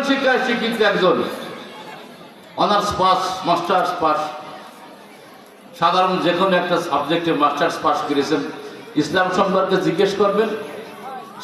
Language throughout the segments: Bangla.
বিজ্ঞান শিক্ষায় শিক্ষিত একজন অনার্স পাস মাস্টার্স পাস সাধারণ যে কোনো একটা সাবজেক্টে মাস্টার্স পাস করেছেন। ইসলাম সম্পর্কে জিজ্ঞেস করবেন,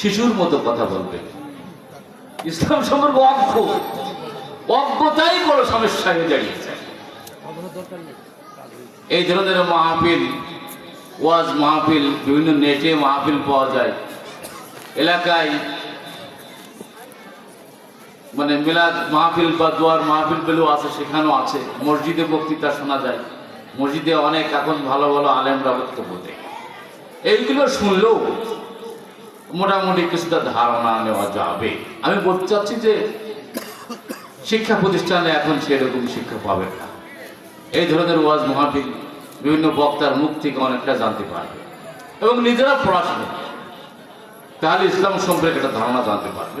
শিশুর মতো কথা বলবেন। ইসলাম সম্পর্কে অজ্ঞ। অজ্ঞতাই বড় সমস্যা হয়ে দাঁড়িয়েছে। এই ধরনের মাহফিল, ওয়াজ মাহফিল, বিভিন্ন নেটে মাহফিল পাওয়া যায়। এলাকায় মানে মিলাদ, মাহফিল বা দোয়ার মাহফিল পেলেও আছে, সেখানেও আছে। মসজিদে বক্তৃতা শোনা যায়। মসজিদে অনেক এখন ভালো ভালো আলেমরা বক্তব্য দেয়। এইগুলো শুনলেও মোটামুটি কিছুটা ধারণা নেওয়া যাবে। আমি বলতে চাচ্ছি যে শিক্ষা প্রতিষ্ঠানে এখন সেরকম শিক্ষা পাবে না। এই ধরনের ওয়াজ মহাবিল বিভিন্ন বক্তার মুখ থেকে অনেকটা জানতে পারবে। এবং নিজেরা পড়াশোনা তাহলে ইসলাম সম্পর্কে একটা ধারণা জানতে পারবে।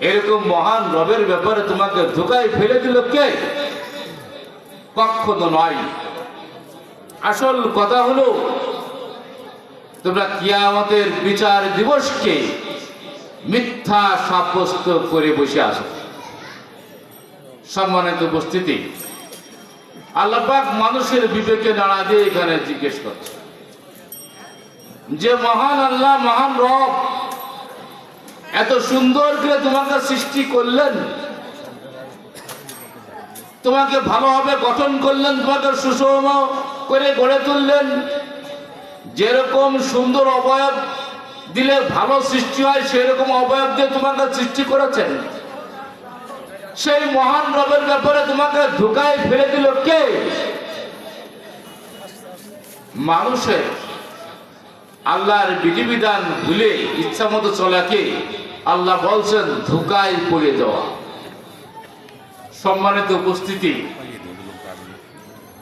এরকম মহান রবের ব্যাপারে তোমাকে ধোকায় ফেলে দিল কে? কখনো নয়। আসল কথা হলো, তোমরা কিয়ামতের বিচার দিবসকে মিথ্যা সাব্যস্ত করে বসে আসো সম্মানিত উপস্থিতি আল্লাপাক মানুষের বিবেকে নাড়া দিয়ে এখানে জিজ্ঞেস করছে। যে মহান আল্লাহ, মহান রব এত সুন্দর করে তোমাকে সৃষ্টি করলেন। তোমাকে ভালোভাবে গঠন করলেন, তোমাকে সুষম করে গড়ে তুললেন। যেরকম সুন্দর অবয়ব দিলে ভালো সৃষ্টি হয়, সেরকম অবয়ব দিয়ে তোমাকে সৃষ্টি করেছেন। সেই মহান রবের ব্যাপারে তোমাকে ঢুকায় ফেলে দিল কে? মানুষের। আল্লাহর বিধিবিধান ভুলে ইচ্ছা মতো চলাকে আল্লাহ বলছেন ধোকায় পড়ে দেওয়া সম্মানিত উপস্থিতি,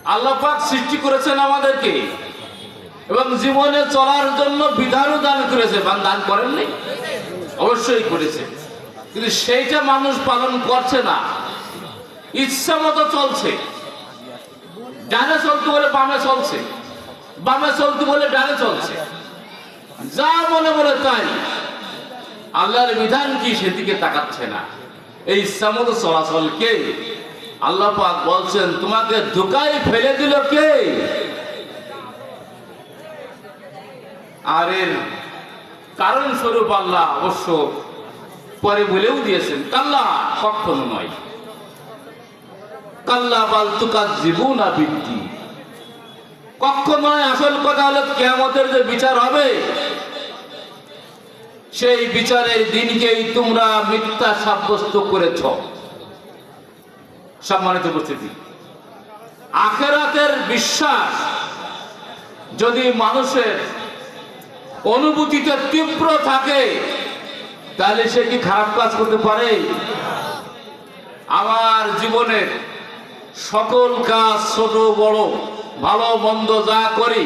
আল্লাহ পাক সৃষ্টি করেছেন আমাদেরকে এবং জীবনে চলার জন্য বিধানও দান করেছে। বা দান করেননি অবশ্যই করেছে। কিন্তু সেইটা মানুষ পালন করছে না। ইচ্ছা মতো চলছে। ডানে চলতে বলে বামে চলছে। বামে চলতে বলে ডানে চলছে। যা মনে মনে তাই। আল্লাহর বিধান কি সেদিকে তাকাচ্ছে না। এই ইচ্ছা মতো চলাচলকে আল্লাহ পাক বলছেন, তোমাকে ধোকায় ফেলে দিল কে? আর এর কারণ স্বরূপ আল্লাহ অবশ্য পরে বলেও দিয়েছেন, কাল্লা কখনো নয়। কাল্লা বাল তুকার জীবন বৃদ্ধি কখনো নয়, আসল কথা হলো কেমতের যে বিচার হবে সেই বিচারের দিনকেই তোমরা মিথ্যা সাব্যস্ত করেছ। সম্মানিত উপস্থিতি, আখেরাতের বিশ্বাস যদি মানুষের অনুভূতিতে তীব্র থাকে, তাহলে সে কি খারাপ কাজ করতে পারে? আমার জীবনের সকল কাজ, ছোট বড়, ভালো, মন্দ যা করি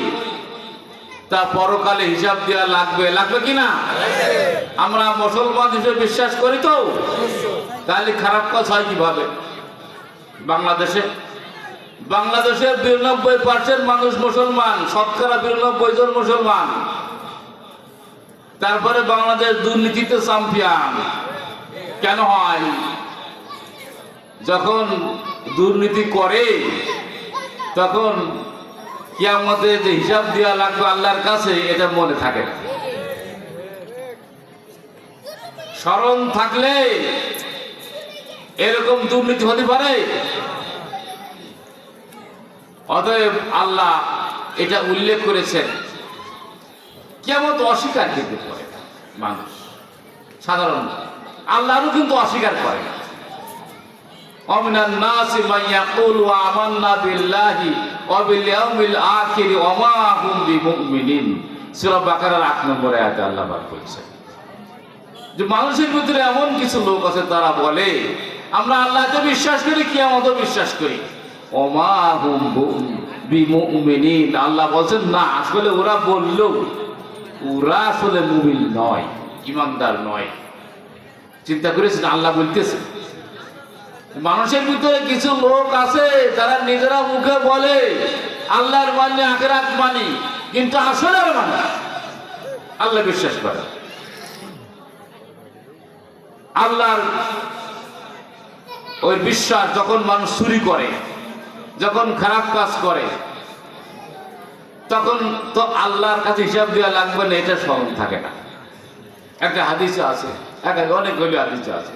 তা পরকালে হিসাব দেওয়া লাগবে। লাগবে কি না? আমরা মুসলমান হিসেবে বিশ্বাস করি তো? তাহলে খারাপ কাজ হয় কীভাবে? বাংলাদেশে? বাংলাদেশের বিরানব্বই পার্সেন্ট মানুষ মুসলমান, শতকরা বিরানব্বই জন মুসলমান। তারপরে বাংলাদেশ দুর্নীতিতে চ্যাম্পিয়ন কেন হয়? যখন দুর্নীতি করে, তখন কিয়ামতে যে হিসাব দেওয়া লাগবে আল্লাহর কাছে, এটা মনে থাকে স্মরণ থাকলে এরকম দুর্নীতি হতে পারে। অতএব আল্লাহ এটা উল্লেখ করেছেন। কেমন অস্বীকার কিন্তু করে মানুষ। সাধারণ আল্লাহরও কিন্তু অস্বীকার করে না। অমিনান্নাসি মাইয়াকুল ওয়া আমান্না বিল্লাহি। হুম আল্লাহ পাক যে মানুষের ভিতরে এমন কিছু লোক আছে, তারা বলে, আমরা আল্লাহতে বিশ্বাস করি কিয়ামতে বিশ্বাস করি। ওয়া আল্লাহ বলছেন, না, আসলে ওরা বলল, ওরা আসলে মুমিন নয়, ইমানদার নয়। চিন্তা করেছেন, আল্লাহ বলতেছেন মানুষের ভিতরে কিছু লোক আছে, যারা নিজেরা মুখে বলে, আল্লাহর মানি আখেরাত মানি কিন্তু আসলে মানে আল্লাহ বিশ্বাস করে। আল্লাহর ওই বিশ্বাস যখন মানুষ চুরি করে, যখন খারাপ কাজ করে, তখন তো আল্লাহর কাছে হিসাব দেওয়া লাগবে না, এটা স্মরণ থাকে না। একটা হাদিসে আছে, এক এক অনেকগুলি হাদিসে আছে।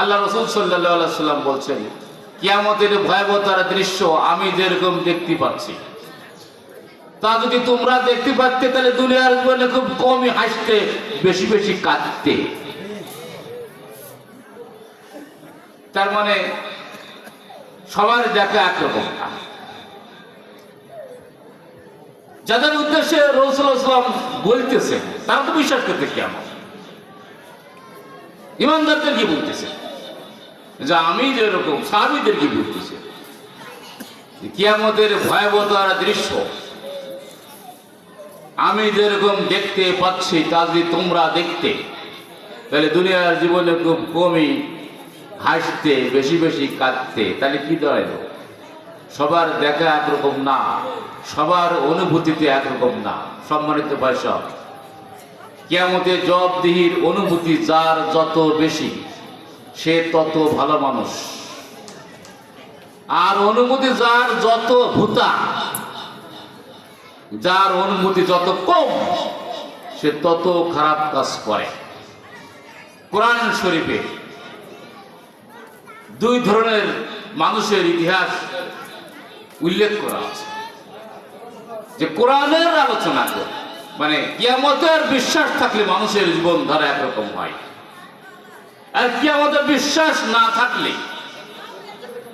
আল্লাহ রসুল সাল্লাম বলছেন, কিয়ামতের ভয়াবতার দৃশ্য আমি যেরকম দেখতে পাচ্ছি। তা যদি তোমরা দেখতে পারতে, তাহলে দুনিয়ার জীবনে খুব কমই হাসতে, বেশি বেশি কাঁদতে। তার মানে সবার দেখা একরকম যাদের উদ্দেশ্যে রসুলাম বলতেছে তারা তো বিশ্বাস করতে কেমন ইমানদারদের কি বলতেছে? যে আমি যেরকম সাহাবিদের কি বলতেছে? কিয়ামতের ভয়াবতার দৃশ্য। আমি যেরকম দেখতে পাচ্ছি, তা যদি তোমরা দেখতে, তাহলে দুনিয়ার জীবনে খুব কমই হাসতে, বেশি বেশি কাঁদতে, তাহলে কি দাঁড়াইল? সবার দেখা একরকম না, সবার অনুভূতিতে একরকম না। সম্মানিত পয়সা কেয়ামতে জবাবদিহির অনুভূতি যার যত বেশি, সে তত ভালো মানুষ। আর অনুভূতি যার যত ভূতা, যার অনুভূতি যত কম, সে তত খারাপ কাজ করে। কোরআন শরীফে দুই ধরনের মানুষের ইতিহাস উল্লেখ করা আছে। যে কোরআনের আলোচনা করে মানে কিয়ামতের বিশ্বাস থাকলে মানুষের জীবন ধারা একরকম হয়। আর কিয়ামতের বিশ্বাস না থাকলে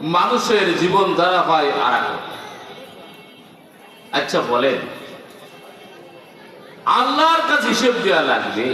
মানুষের জীবন ধারা হয় আর আচ্ছা বলেন, আল্লাহর কাছে হিসেব দেওয়া লাগবে।